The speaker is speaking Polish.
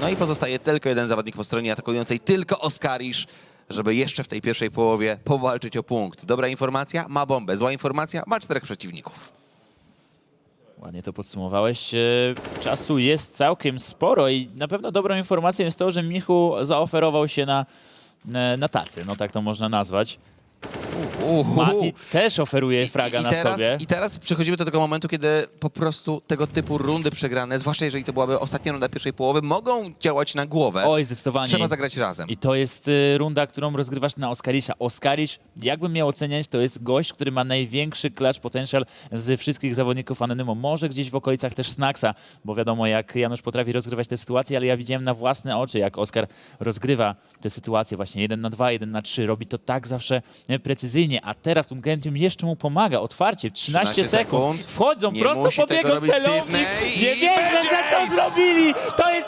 No i pozostaje tylko jeden zawodnik po stronie atakującej, tylko Oskarisz, żeby jeszcze w tej pierwszej połowie powalczyć o punkt. Dobra informacja, ma bombę. Zła informacja, ma czterech przeciwników. Ładnie to podsumowałeś. E, Czasu jest całkiem sporo i na pewno dobrą informacją jest to, że Michu zaoferował się na, e, na tacy, no tak to można nazwać. Mati też oferuje fraga I, na teraz, sobie. I teraz przechodzimy do tego momentu, kiedy po prostu tego typu rundy przegrane, zwłaszcza jeżeli to byłaby ostatnia runda pierwszej połowy, mogą działać na głowę. Oj, zdecydowanie. Trzeba zagrać razem. I to jest y, runda, którą rozgrywasz na Oskarisza. Oskarisz, jakbym miał oceniać, to jest gość, który ma największy clutch potential z wszystkich zawodników Anonymo. Może gdzieś w okolicach też Snacksa, bo wiadomo, jak Janusz potrafi rozgrywać te sytuacje, ale ja widziałem na własne oczy, jak Oskar rozgrywa te sytuacje właśnie 1 na 2, 1 na 3. Robi to tak zawsze precyzyjnie, a teraz Ungentium jeszcze mu pomaga. Otwarcie, 13, 13 sekund. sekund. Wchodzą Nie prosto musi pod tego jego robić celownik. Sydney Nie i wierzę, że to zrobili! To jest